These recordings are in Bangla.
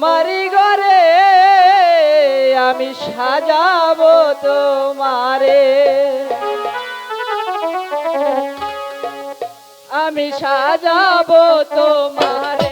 আমারি ঘরে আমি সাজাবো তোমারে। আমি সাজাবো তোমারে।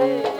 Hey.